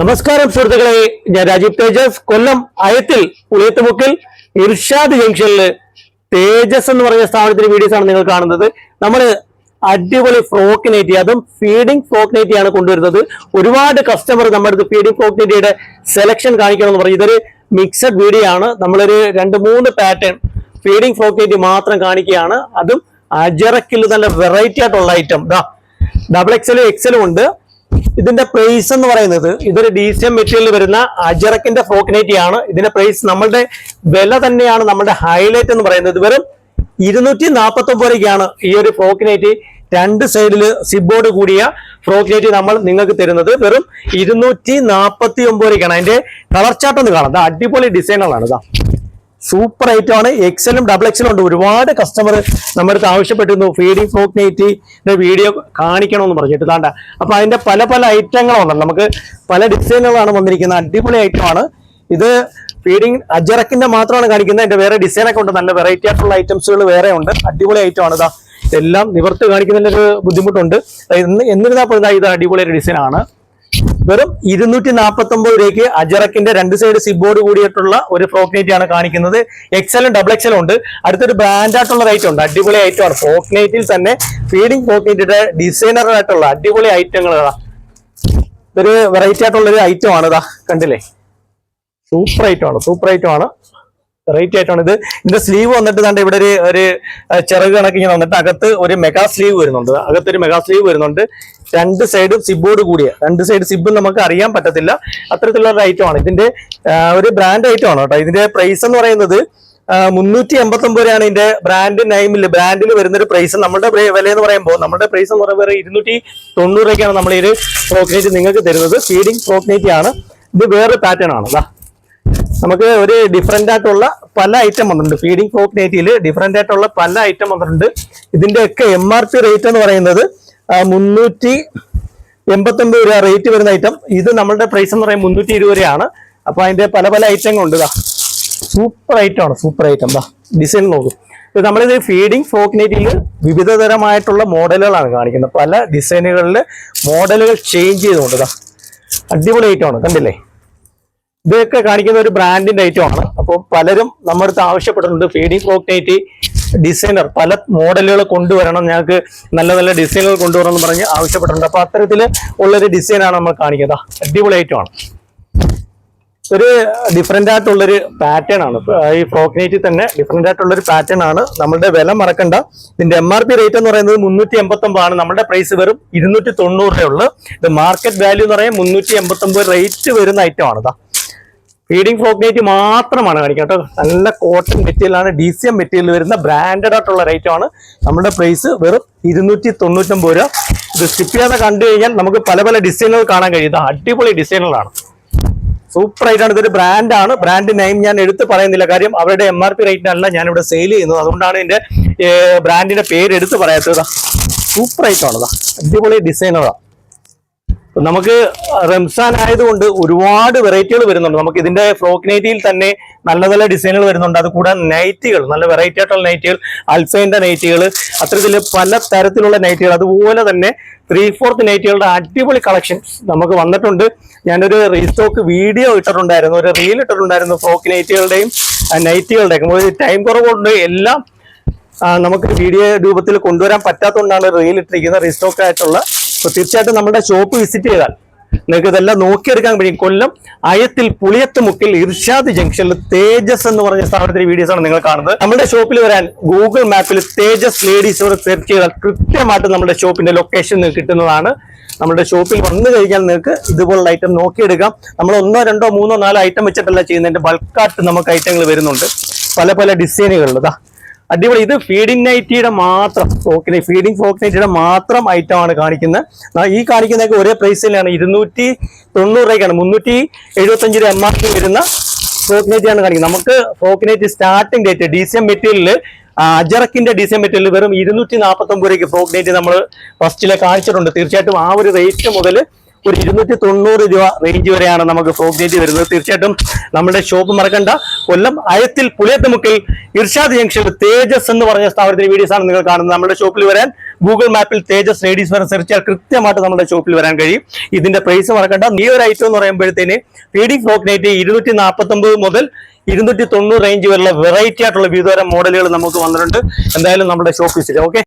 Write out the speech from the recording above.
നമസ്കാരം സുഹൃത്തുക്കളെ. ഞാൻ രാജീവ് തേജസ്. കൊല്ലം അയത്തിൽ പുളിയത്തുമുക്കിൽ ഇർഷാദ് ജംഗ്ഷനിൽ തേജസ് എന്ന് പറഞ്ഞ സ്ഥാപനത്തിന്റെ വീഡിയോസ് ആണ് നിങ്ങൾ കാണുന്നത്. നമ്മൾ അടിപൊളി ഫ്രോക്ക് നൈറ്റി അതും ഫീഡിംഗ് ഫ്രോക്ക് ആണ് കൊണ്ടുവരുന്നത്. ഒരുപാട് കസ്റ്റമർ നമ്മുടെ അടുത്ത് ഫീഡിംഗ് ഫ്രോക്ക് നൈറ്റിയുടെ സെലക്ഷൻ കാണിക്കണമെന്ന് പറഞ്ഞു. ഇതൊരു മിക്സഡ് വീഡിയോ ആണ്. നമ്മളൊരു രണ്ട് മൂന്ന് പാറ്റേൺ ഫീഡിംഗ് ഫ്രോക്ക് നൈറ്റി മാത്രം കാണിക്കുകയാണ്. അതും അജറക്കിൽ നല്ല വെറൈറ്റി ആയിട്ടുള്ള ഐറ്റം ഡബിൾ എക്സലും എക്സലും ഉണ്ട്. ഇതിന്റെ പ്രൈസ് എന്ന് പറയുന്നത് ഇതൊരു ഡി സി എം മെറ്റീരിയൽ വരുന്ന അജറക്കിന്റെ ഫോക്കിനേറ്റി നൈറ്റി ആണ്. ഇതിന്റെ പ്രൈസ് നമ്മളുടെ വില തന്നെയാണ് നമ്മുടെ ഹൈലൈറ്റ് എന്ന് പറയുന്നത്. വെറും ഇരുന്നൂറ്റി നാൽപ്പത്തി ഒമ്പത് രൂപയ്ക്കാണ് ഈ ഒരു ഫ്രോക്കിനൈറ്റി രണ്ട് സൈഡിൽ സിബോർഡ് കൂടിയ ഫ്രോക്കിനേറ്റി നമ്മൾ നിങ്ങൾക്ക് തരുന്നത്. വെറും ഇരുന്നൂറ്റി നാൽപ്പത്തി ഒമ്പത് രൂപയ്ക്കാണ് അതിന്റെ കളർ ചാർട്ട് ഒന്ന് കാണാം. അടിപൊളി ഡിസൈനുകളാണ് ഇതാ സൂപ്പർ ഐറ്റം ആണ്. എക്സലും ഡബിൾ എക്സലും ഉണ്ട്. ഒരുപാട് കസ്റ്റമർ നമ്മുടെ അടുത്ത് ആവശ്യപ്പെട്ടിരുന്നു. ഫീഡിംഗ് ഫ്രോക്ക് നൈറ്റിന്റെ വീഡിയോ കാണിക്കണമെന്ന് പറഞ്ഞിട്ട്. താണ്ട അപ്പൊ അതിന്റെ പല പല ഐറ്റങ്ങളുണ്ട്. നമുക്ക് പല ഡിസൈനുകളാണ് വന്നിരിക്കുന്നത്. അടിപൊളി ഐറ്റം ആണ്. ഇത് ഫീഡിങ് അജറക്കിന്റെ മാത്രമാണ് കാണിക്കുന്നത്. അതിന്റെ വേറെ ഡിസൈനൊക്കെ ഉണ്ട്. നല്ല വെറൈറ്റി ആയിട്ടുള്ള ഐറ്റംസുകൾ വേറെ ഉണ്ട്. അടിപൊളി ഐറ്റം ആണ്. ഇതാ എല്ലാം നിവർത്ത് കാണിക്കുന്നതിന്റെ ഒരു ബുദ്ധിമുട്ടുണ്ട്. എന്ന് എന്നിരുന്നാൽ പോലും ഇത് അടിപൊളി ഒരു ഡിസൈൻ ആണ്. വെറും ഇരുന്നൂറ്റി നാൽപ്പത്തി ഒമ്പത് രൂപയ്ക്ക് അജറക്കിന്റെ രണ്ട് സൈഡ് സിബോർഡ് കൂടിയിട്ടുള്ള ഒരു ഫ്രോക്നൈറ്റ് ആണ് കാണിക്കുന്നത്. എക്സലും ഡബിൾ എക്സലും ഉണ്ട്. അടുത്തൊരു ബ്രാൻഡ് ആയിട്ടുള്ള റേറ്റ് ഉണ്ട്. അടിപൊളി ഐറ്റം ആണ്. ഫ്രോക്നൈറ്റിൽ തന്നെ ഫീഡിംഗ് ഫ്രോക്നൈറ്റിന്റെ ഡിസൈനർ ആയിട്ടുള്ള അടിപൊളി ഐറ്റങ്ങൾ ഇതൊരു വെറൈറ്റി ആയിട്ടുള്ള ഒരു ഐറ്റം ആണ് ഇതാ. കണ്ടില്ലേ? സൂപ്പർ ഐറ്റം ആണ്. സൂപ്പർ ഐറ്റം ആണ്. വെറൈറ്റി ആയിട്ടാണ് ഇത്. ഇതിന്റെ സ്ലീവ് വന്നിട്ട് കണ്ട ഇവിടെ ഒരു ഒരു കണക്ക് ഇങ്ങനെ വന്നിട്ട് അകത്ത് ഒരു മെഗാ സ്ലീവ് വരുന്നുണ്ട്. അകത്ത് ഒരു മെഗാ സ്ലീവ് വരുന്നുണ്ട്. രണ്ട് സൈഡും സിബോട് കൂടിയ. രണ്ട് സൈഡ് സിബ് നമുക്ക് അറിയാൻ പറ്റത്തില്ല. അത്തരത്തിലുള്ള ഒരു ഐറ്റം ആണ്. ഇതിന്റെ ഒരു ബ്രാൻഡ് ഐറ്റം ആണ് കേട്ടോ. ഇതിന്റെ പ്രൈസ് എന്ന് പറയുന്നത് മുന്നൂറ്റി എൺപത്തി ഒമ്പത് രൂപയാണ് ഇതിന്റെ ബ്രാൻഡ് നെയിമിൽ ബ്രാൻഡിൽ വരുന്ന ഒരു പ്രൈസ് നമ്മുടെ വില എന്ന് പറയുമ്പോൾ നമ്മുടെ പ്രൈസ് എന്ന് പറയുമ്പോൾ ഇരുന്നൂറ്റി തൊണ്ണൂറ് രൂപയ്ക്കാണ് നമ്മൾ ഒരു പ്രോക്നേറ്റ് നിങ്ങൾക്ക് തരുന്നത്. ഫീഡിംഗ് പ്രോക്നേറ്റ് ആണ്. ഇത് വേറെ പാറ്റേൺ ആണ്. നമുക്ക് ഒരു ഡിഫറെന്റ് ആയിട്ടുള്ള പല ഐറ്റം വന്നിട്ടുണ്ട്. ഫീഡിംഗ് ഫ്രോക്ക് നൈറ്റിയിൽ ഡിഫറെന്റ് ആയിട്ടുള്ള പല ഐറ്റം വന്നിട്ടുണ്ട്. ഇതിന്റെയൊക്കെ എം ആർ പി റേറ്റ് എന്ന് പറയുന്നത് മുന്നൂറ്റി എൺപത്തൊമ്പത് രൂപ റേറ്റ് വരുന്ന ഐറ്റം ഇത് നമ്മളുടെ പ്രൈസ് എന്ന് പറയുന്നത് മുന്നൂറ്റി ഇരുപത് രൂപയാണ്. അപ്പോൾ അതിന്റെ പല പല ഐറ്റങ്ങളുണ്ട് ഇതാ സൂപ്പർ ഐറ്റം ആണ് സൂപ്പർ ഐറ്റം ദാ. ഡിസൈൻ നോക്കും. ഇത് നമ്മളിത് ഫീഡിംഗ് ഫോക്ക് നെറ്റിയിൽ വിവിധ തരമായിട്ടുള്ള മോഡലുകളാണ് കാണിക്കുന്നത്. പല ഡിസൈനുകളിൽ മോഡലുകൾ ചേഞ്ച് ചെയ്തുകൊണ്ട് ഇതാ അടിപൊളി ഐറ്റം ആണ് കണ്ടില്ലേ? ഇതൊക്കെ കാണിക്കുന്ന ഒരു ബ്രാൻഡിന്റെ ഐറ്റം ആണ്. അപ്പോൾ പലരും നമ്മുടെ അടുത്ത് ആവശ്യപ്പെട്ടിട്ടുണ്ട് ഫീഡിംഗ് ഫ്രോക്ക് നൈറ്റ് ഡിസൈനർ പല മോഡലുകൾ കൊണ്ടുവരണം. ഞങ്ങൾക്ക് നല്ല നല്ല ഡിസൈനുകൾ കൊണ്ടുവരണം എന്ന് പറഞ്ഞ് ആവശ്യപ്പെട്ടിട്ടുണ്ട്. അപ്പൊ അത്തരത്തിൽ ഉള്ളൊരു ഡിസൈനാണ് നമ്മൾ കാണിക്കുന്നത്. അടിപൊളി ഐറ്റം ആണ്. ഒരു ഡിഫറെന്റ് ആയിട്ടുള്ളൊരു പാറ്റേൺ ആണ്. ഈ ഫ്രോക്ക് നൈറ്റിൽ തന്നെ ഡിഫറെന്റ് ആയിട്ടുള്ളൊരു പാറ്റേൺ ആണ്. നമ്മുടെ വില മറക്കണ്ട. ഇതിന്റെ എം ആർ പി റേറ്റ് എന്ന് പറയുന്നത് മുന്നൂറ്റി എൺപത്തി ഒമ്പതാണ് നമ്മുടെ പ്രൈസ് വെറും ഇരുന്നൂറ്റി തൊണ്ണൂറ് രൂപയുള്ളൂ ഇത് മാർക്കറ്റ് വാല്യൂ എന്ന് പറയുന്നത് മുന്നൂറ്റി എൺപത്തി ഒമ്പത് റേറ്റ് വരുന്ന ഐറ്റം ആണ്. ഫീഡിംഗ് ഫ്രോക്ക് നൈറ്റ് മാത്രമാണ് കാണിക്കുക കേട്ടോ. നല്ല കോട്ടൺ മെറ്റീരിയലാണ് ഡി സി എം മെറ്റീരിയൽ വരുന്ന ബ്രാൻഡഡ് ആയിട്ടുള്ള റേറ്റാണ് നമ്മുടെ പ്രൈസ് വെറും ഇരുന്നൂറ്റി തൊണ്ണൂറ്റൊമ്പത് രൂപ. ഇത് സ്കിപ്പ് ചെയ്യാതെ കണ്ടു കഴിഞ്ഞാൽ നമുക്ക് പല പല ഡിസൈനുകൾ കാണാൻ കഴിയും. അടിപൊളി ഡിസൈനുകളാണ് സൂപ്പർ ആയിട്ടാണ് ഇതൊരു ബ്രാൻഡാണ് ബ്രാൻഡ് നെയിം ഞാൻ എടുത്ത് പറയുന്നില്ല. കാര്യം അവരുടെ എം ആർ പി റേറ്റിനല്ല ഞാനിവിടെ സെയിൽ ചെയ്യുന്നത്. അതുകൊണ്ടാണ് ഇതിന്റെ ബ്രാൻഡിന്റെ പേര് എടുത്ത് പറയാത്തത്. സൂപ്പർ ആയിട്ടാണ് ഇതാ അടിപൊളി ഡിസൈനുകളാണ് നമുക്ക് റംസാൻ ആയതുകൊണ്ട് ഒരുപാട് വെറൈറ്റികൾ വരുന്നുണ്ട്. നമുക്ക് ഇതിന്റെ ഫ്രോക്ക് നൈറ്റിയിൽ തന്നെ നല്ല നല്ല ഡിസൈനുകൾ വരുന്നുണ്ട്. അത് കൂടാതെ നൈറ്റികൾ നല്ല വെറൈറ്റി ആയിട്ടുള്ള നൈറ്റികൾ അൽസൈന്റെ നൈറ്റികൾ അത്തരത്തിൽ പല തരത്തിലുള്ള നൈറ്റികൾ. അതുപോലെ തന്നെ ത്രീ ഫോർത്ത് നൈറ്റുകളുടെ അടിപൊളി കളക്ഷൻസ് നമുക്ക് വന്നിട്ടുണ്ട്. ഞാനൊരു റീസ്റ്റോക്ക് വീഡിയോ ഇട്ടിട്ടുണ്ടായിരുന്നു. ഒരു റീൽ ഇട്ടിട്ടുണ്ടായിരുന്നു ഫ്രോക്ക് നൈറ്റുകളുടെയും നൈറ്റുകളുടെയും ഒരു ടൈം കുറവുണ്ട് എല്ലാം നമുക്ക് വീഡിയോ രൂപത്തിൽ കൊണ്ടുവരാൻ പറ്റാത്തതുകൊണ്ടാണ് റീൽ ഇട്ടിരിക്കുന്നത്. റീസ്റ്റോക്ക് ആയിട്ടുള്ള അപ്പൊ തീർച്ചയായിട്ടും നമ്മുടെ ഷോപ്പ് വിസിറ്റ് ചെയ്താൽ നിങ്ങൾക്ക് ഇതെല്ലാം നോക്കിയെടുക്കാൻ കഴിയും. കൊല്ലം അയത്തിൽ പുളിയത്ത് മുക്കിൽ ഇർഷാദ് ജംഗ്ഷനിൽ തേജസ് എന്ന് പറഞ്ഞ സ്ഥാപനത്തിന്റെ വീഡിയോസ് ആണ് നിങ്ങൾ കാണുന്നത്. നമ്മുടെ ഷോപ്പിൽ വരാൻ ഗൂഗിൾ മാപ്പിൽ തേജസ് ലേഡീസ് സെർച്ച് ചെയ്താൽ കൃത്യമായിട്ട് നമ്മുടെ ഷോപ്പിന്റെ ലൊക്കേഷൻ നിങ്ങൾക്ക് കിട്ടുന്നതാണ്. നമ്മുടെ ഷോപ്പിൽ വന്നു കഴിഞ്ഞാൽ നിങ്ങൾക്ക് ഇതുപോലുള്ള ഐറ്റം നോക്കിയെടുക്കാം. നമ്മൾ ഒന്നോ രണ്ടോ മൂന്നോ നാലോ ഐറ്റം വെച്ചിട്ടല്ല ചെയ്യുന്നതിന്റെ ബൾക്കായിട്ട് നമുക്ക് ഐറ്റങ്ങൾ വരുന്നുണ്ട്. പല പല ഡിസൈനുകളിൽ അടിപൊളി. ഇത് ഫീഡിംഗ് നൈറ്റിയുടെ മാത്രം ഫ്രോക്ക് ഫീഡിംഗ് ഫോക്ക് നൈറ്റിയുടെ മാത്രം ഐറ്റം ആണ് കാണിക്കുന്നത്. ഈ കാണിക്കുന്നതൊക്കെ ഒരേ പ്രൈസിലാണ് ഇരുന്നൂറ്റി തൊണ്ണൂറ് രൂപയ്ക്കാണ്. മുന്നൂറ്റി എഴുപത്തഞ്ച് രൂപ എം ആർ പി വരുന്ന ഫോക്ക് നൈറ്റിയാണ് കാണിക്കുന്നത്. നമുക്ക് frock night starting date D C M മെറ്റീരിയലിൽ അജറക്കിന്റെ ഡി സി എം മെറ്റീരിയൽ വെറും ഇരുന്നൂറ്റി നാൽപ്പത്തൊമ്പത് രൂപയ്ക്ക് ഫോക്ക് നൈറ്റ് നമ്മൾ ഫസ്റ്റിലെ കാണിച്ചിട്ടുണ്ട്. തീർച്ചയായിട്ടും ആ ഒരു റേറ്റ് മുതൽ ഒരു ഇരുന്നൂറ്റി തൊണ്ണൂറ് രൂപ റേഞ്ച് വരെയാണ് നമുക്ക് ഫ്രോക്ക് ജേറ്റ് വരുന്നത്. തീർച്ചയായിട്ടും നമ്മുടെ ഷോപ്പ് മറക്കണ്ട. കൊല്ലം അയത്തിൽ പുളിയത്തുമുക്കിൽ ഇർഷാദ് ജംഗ്ഷനിൽ തേജസ് എന്ന് പറഞ്ഞ സ്ഥാപനത്തിന്റെ വീഡിയോസ് ആണ് നിങ്ങൾ കാണുന്നത്. നമ്മുടെ ഷോപ്പിൽ വരാൻ ഗൂഗിൾ മാപ്പിൽ തേജസ് ലേഡീസ് വരെ സെർച്ച് ചെയ്താൽ കൃത്യമായിട്ട് നമ്മുടെ ഷോപ്പിൽ വരാൻ കഴിയും. ഇതിന്റെ പ്രൈസ് മറക്കണ്ട. ഈ ഒരു ഐറ്റം എന്ന് പറയുമ്പോഴത്തേന് ഫീഡിംഗ് ഫ്രോക്ക് നൈറ്റ് ഇരുന്നൂറ്റി നാൽപ്പത്തൊമ്പത് മുതൽ ഇരുന്നൂറ്റി തൊണ്ണൂറ് റേഞ്ച് വരെയുള്ള വെറൈറ്റി ആയിട്ടുള്ള വിവിധതരം മോഡലുകൾ നമുക്ക് വന്നിട്ടുണ്ട്. എന്തായാലും നമ്മുടെ ഷോപ്പ് വിസിറ്റ് ഓക്കെ